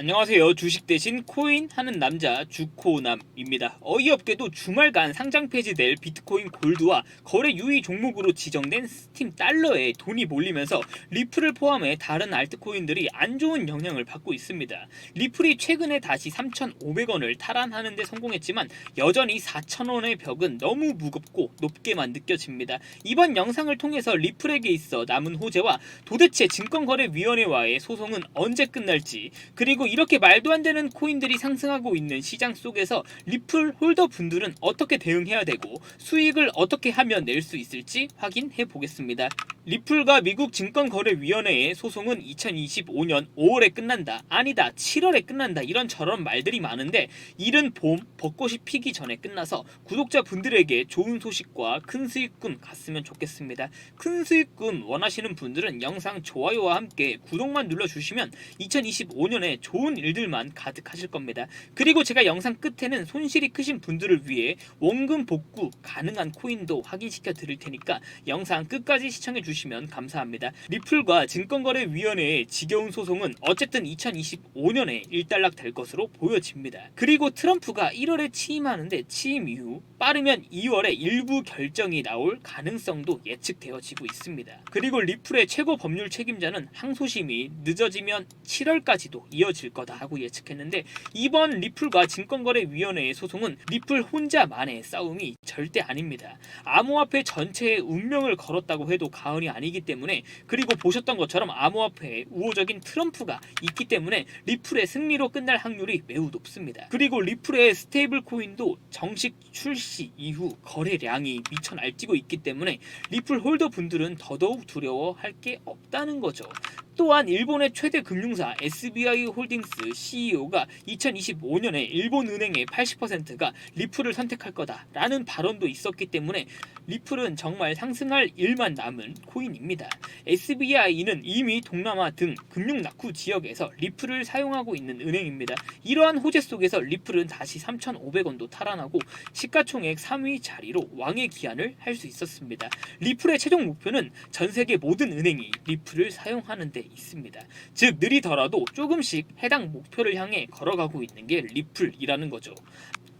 안녕하세요. 주식 대신 코인 하는 남자 주코남입니다. 어이없게도 주말간 상장 폐지될 비트코인 골드와 거래 유의 종목으로 지정된 스팀 달러에 돈이 몰리면서 리플을 포함해 다른 알트코인들이 안 좋은 영향을 받고 있습니다. 리플이 최근에 다시 3,500원을 탈환하는 데 성공했지만 여전히 4,000원의 벽은 너무 무겁고 높게만 느껴집니다. 이번 영상을 통해서 리플에게 있어 남은 호재와 도대체 증권거래위원회와의 소송은 언제 끝날지 그리고 이렇게 말도 안 되는 코인들이 상승하고 있는 시장 속에서 리플 홀더 분들은 어떻게 대응해야 되고 수익을 어떻게 하면 낼 수 있을지 확인해 보겠습니다. 리플과 미국 증권거래위원회의 소송은 2025년 5월에 끝난다. 아니다. 7월에 끝난다. 이런 저런 말들이 많은데 이른 봄 벚꽃이 피기 전에 끝나서 구독자 분들에게 좋은 소식과 큰 수익금 갔으면 좋겠습니다. 큰 수익금 원하시는 분들은 영상 좋아요와 함께 구독만 눌러주시면 2025년에 좋은 일들만 가득하실 겁니다. 그리고 제가 영상 끝에는 손실이 크신 분들을 위해 원금 복구 가능한 코인도 확인시켜 드릴 테니까 영상 끝까지 시청해 주시면 감사합니다. 리플과 증권거래위원회의 지겨운 소송은 어쨌든 2025년에 일단락 될 것으로 보여집니다. 그리고 트럼프가 1월에 취임하는데 취임 이후 빠르면 2월에 일부 결정이 나올 가능성도 예측되어지고 있습니다. 그리고 리플의 최고 법률 책임자는 항소심이 늦어지면 7월까지도 이어질 거다라고 예측했는데 이번 리플과 증권거래위원회의 소송은 리플 혼자만의 싸움이 절대 아닙니다. 암호화폐 전체의 운명을 걸었다고 해도 과언이 아니기 때문에 그리고 보셨던 것처럼 암호화폐에 우호적인 트럼프가 있기 때문에 리플의 승리로 끝날 확률이 매우 높습니다. 그리고 리플의 스테이블 코인도 정식 출시 이후 거래량이 미쳐 날뛰고 있기 때문에 리플 홀더 분들은 더더욱 두려워할 게 없다는 거죠. 또한 일본의 최대 금융사 SBI 홀딩스 CEO가 2025년에 일본 은행의 80%가 리플을 선택할 거다라는 발언도 있었기 때문에 리플은 정말 상승할 일만 남은 코인입니다. SBI는 이미 동남아 등 금융 낙후 지역에서 리플을 사용하고 있는 은행입니다. 이러한 호재 속에서 리플은 다시 3,500원도 탈환하고 시가총액 3위 자리로 왕의 기한을 할 수 있었습니다. 리플의 최종 목표는 전 세계 모든 은행이 리플을 사용하는 데 있습니다. 즉 느리더라도 조금씩 해당 목표를 향해 걸어가고 있는 게 리플이라는 거죠.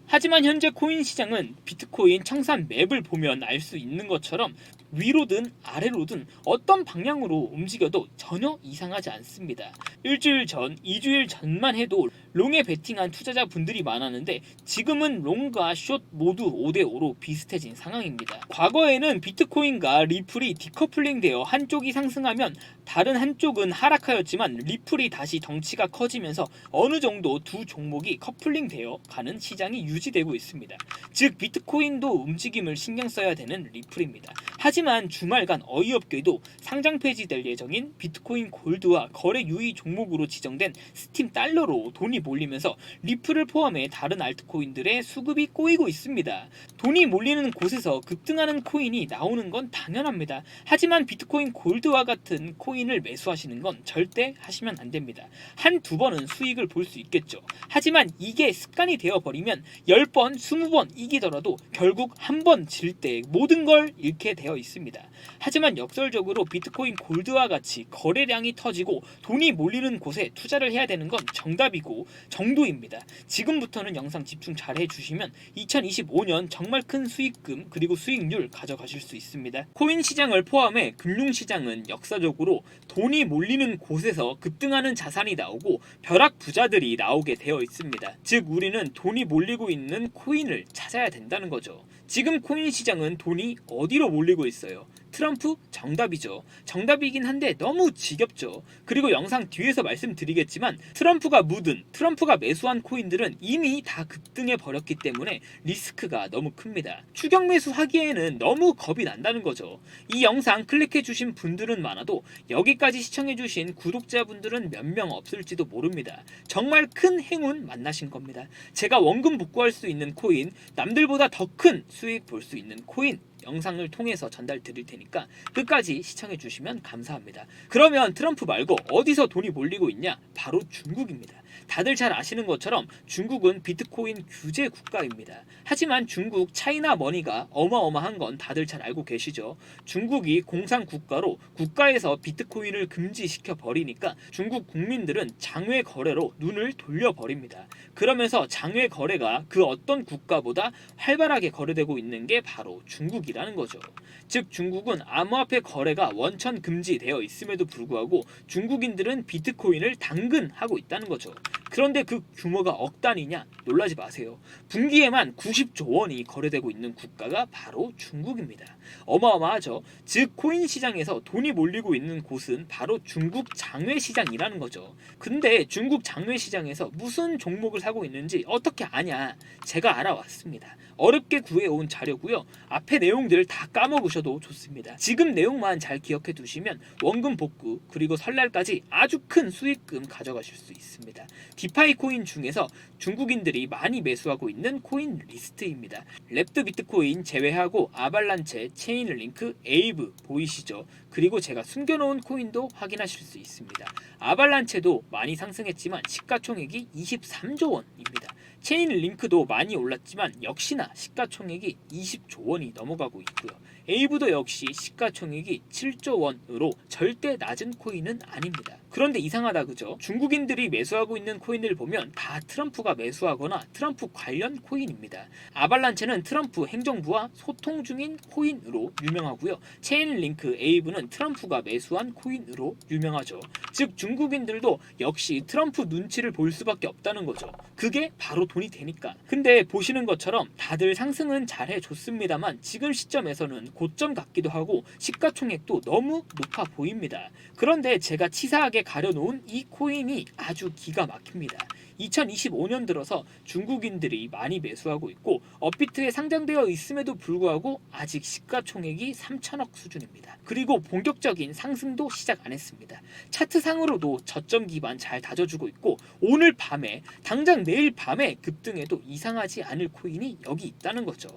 하지만 현재 코인 시장은 비트코인 청산 맵을 보면 알 수 있는 것처럼 위로든 아래로든 어떤 방향으로 움직여도 전혀 이상하지 않습니다. 일주일 전, 2주일 전만 해도 롱에 베팅한 투자자 분들이 많았는데 지금은 롱과 숏 모두 5대5로 비슷해진 상황입니다. 과거에는 비트코인과 리플이 디커플링 되어 한쪽이 상승하면 다른 한쪽은 하락하였지만 리플이 다시 덩치가 커지면서 어느 정도 두 종목이 커플링 되어 가는 시장이 유지되고 있습니다. 즉 비트코인도 움직임을 신경 써야 되는 리플입니다. 하지만 주말간 어이없게도 상장 폐지될 예정인 비트코인 골드와 거래 유의 종목으로 지정된 스팀 달러로 돈이 몰리면서 리플을 포함해 다른 알트코인들의 수급이 꼬이고 있습니다. 돈이 몰리는 곳에서 급등하는 코인이 나오는 건 당연합니다. 하지만 비트코인 골드와 같은 코인을 매수하시는 건 절대 하시면 안 됩니다. 한 두 번은 수익을 볼 수 있겠죠. 하지만 이게 습관이 되어버리면 10번, 20번 이기더라도 결국 한 번 질 때 모든 걸 잃게 되어 있습니다. 하지만 역설적으로 비트코인 골드와 같이 거래량이 터지고 돈이 몰리는 곳에 투자를 해야 되는 건 정답이고 정도입니다. 지금부터는 영상 집중 잘 해주시면 2025년 정말 큰 수익금 그리고 수익률 가져가실 수 있습니다. 코인 시장을 포함해 금융 시장은 역사적으로 돈이 몰리는 곳에서 급등하는 자산이 나오고 벼락 부자들이 나오게 되어 있습니다. 즉 우리는 돈이 몰리고 있는 코인을 찾아야 된다는 거죠. 지금 코인 시장은 돈이 어디로 몰리고 있어요? 트럼프 정답이죠. 정답이긴 한데 너무 지겹죠. 그리고 영상 뒤에서 말씀드리겠지만 트럼프가 묻은 트럼프가 매수한 코인들은 이미 다 급등해 버렸기 때문에 리스크가 너무 큽니다. 추격 매수하기에는 너무 겁이 난다는 거죠. 이 영상 클릭해 주신 분들은 많아도 여기까지 시청해 주신 구독자분들은 몇 명 없을지도 모릅니다. 정말 큰 행운 만나신 겁니다. 제가 원금 복구할 수 있는 코인, 남들보다 더 큰 수익 볼 수 있는 코인 영상을 통해서 전달 드릴 테니까 끝까지 시청해 주시면 감사합니다. 그러면 트럼프 말고 어디서 돈이 몰리고 있냐? 바로 중국입니다. 다들 잘 아시는 것처럼 중국은 비트코인 규제 국가입니다. 하지만 중국 차이나 머니가 어마어마한 건 다들 잘 알고 계시죠. 중국이 공산 국가로 국가에서 비트코인을 금지시켜 버리니까 중국 국민들은 장외 거래로 눈을 돌려 버립니다. 그러면서 장외 거래가 그 어떤 국가보다 활발하게 거래되고 있는 게 바로 중국이라는 거죠. 즉 중국은 암호화폐 거래가 원천 금지되어 있음에도 불구하고 중국인들은 비트코인을 당근하고 있다는 거죠. 그런데 그 규모가 억 단위냐? 놀라지 마세요. 분기에만 90조 원이 거래되고 있는 국가가 바로 중국입니다. 어마어마하죠. 즉 코인 시장에서 돈이 몰리고 있는 곳은 바로 중국 장외 시장이라는 거죠. 근데 중국 장외 시장에서 무슨 종목을 사고 있는지 어떻게 아냐? 제가 알아왔습니다. 어렵게 구해온 자료고요. 앞에 내용들 다 까먹으셔도 좋습니다. 지금 내용만 잘 기억해 두시면 원금 복구 그리고 설날까지 아주 큰 수익금 가져가실 수 있습니다. 디파이 코인 중에서 중국인들이 많이 매수하고 있는 코인 리스트입니다. 랩드 비트코인 제외하고 아발란체, 체인링크, 에이브 보이시죠? 그리고 제가 숨겨놓은 코인도 확인하실 수 있습니다. 아발란체도 많이 상승했지만 시가총액이 23조 원입니다. 체인 링크도 많이 올랐지만 역시나 시가총액이 20조 원이 넘어가고 있고요. 에이브도 역시 시가총액이 7조 원으로 절대 낮은 코인은 아닙니다. 그런데 이상하다 그죠? 중국인들이 매수하고 있는 코인을 보면 다 트럼프가 매수하거나 트럼프 관련 코인입니다. 아발란체는 트럼프 행정부와 소통 중인 코인으로 유명하고요. 체인링크 에이브는 트럼프가 매수한 코인으로 유명하죠. 즉 중국인들도 역시 트럼프 눈치를 볼 수밖에 없다는 거죠. 그게 바로 돈이 되니까. 근데 보시는 것처럼 다들 상승은 잘해 줬습니다만 지금 시점에서는 고점 같기도 하고 시가총액도 너무 높아 보입니다. 그런데 제가 치사하게 가려놓은 이 코인이 아주 기가 막힙니다. 2025년 들어서 중국인들이 많이 매수하고 있고 업비트에 상장되어 있음에도 불구하고 아직 시가총액이 3천억 수준입니다. 그리고 본격적인 상승도 시작 안 했습니다. 차트상으로도 저점 기반 잘 다져주고 있고 오늘 밤에 당장 내일 밤에 급등해도 이상하지 않을 코인이 여기 있다는 거죠.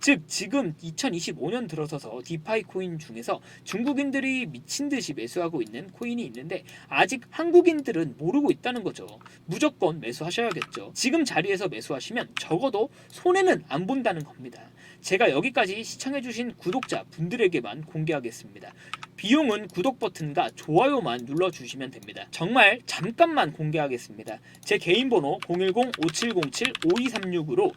즉 지금 2025년 들어서서 디파이 코인 중에서 중국인들이 미친 듯이 매수하고 있는 코인이 있는데 아직 한국인들은 모르고 있다는 거죠. 무조건 매수하셔야겠죠. 지금 자리에서 매수하시면 적어도 손해는 안 본다는 겁니다. 제가 여기까지 시청해주신 구독자 분들에게만 공개하겠습니다. 비용은 구독 버튼과 좋아요만 눌러주시면 됩니다. 정말 잠깐만 공개하겠습니다. 제 개인 번호 010-5707-5236으로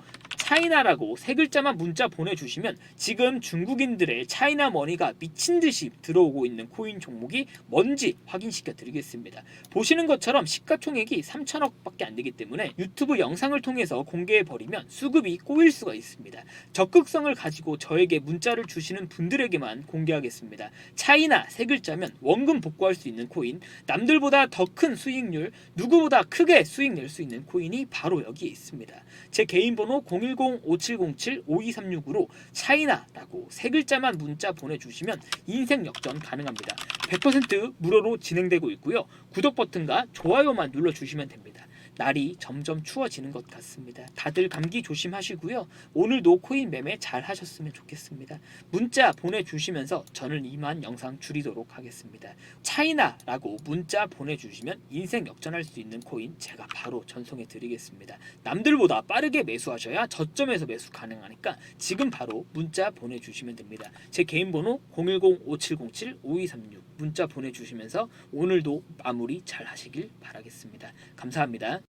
차이나라고 세 글자만 문자 보내주시면 지금 중국인들의 차이나 머니가 미친 듯이 들어오고 있는 코인 종목이 뭔지 확인시켜 드리겠습니다. 보시는 것처럼 시가총액이 3천억밖에 안 되기 때문에 유튜브 영상을 통해서 공개해 버리면 수급이 꼬일 수가 있습니다. 적극성을 가지고 저에게 문자를 주시는 분들에게만 공개하겠습니다. 차이나 세 글자면 원금 복구할 수 있는 코인, 남들보다 더 큰 수익률, 누구보다 크게 수익 낼 수 있는 코인이 바로 여기에 있습니다. 제 개인 번호 010-5707-5236으로 차이나라고 세 글자만 문자 보내주시면 인생 역전 가능합니다. 100% 무료로 진행되고 있고요. 구독 버튼과 좋아요만 눌러주시면 됩니다. 날이 점점 추워지는 것 같습니다. 다들 감기 조심하시고요. 오늘도 코인 매매 잘 하셨으면 좋겠습니다. 문자 보내주시면서 저는 이만 영상 줄이도록 하겠습니다. 차이나라고 문자 보내주시면 인생 역전할 수 있는 코인 제가 바로 전송해 드리겠습니다. 남들보다 빠르게 매수하셔야 저점에서 매수 가능하니까 지금 바로 문자 보내주시면 됩니다. 제 개인 번호 010-5707-5236 문자 보내주시면서 오늘도 마무리 잘 하시길 바라겠습니다. 감사합니다.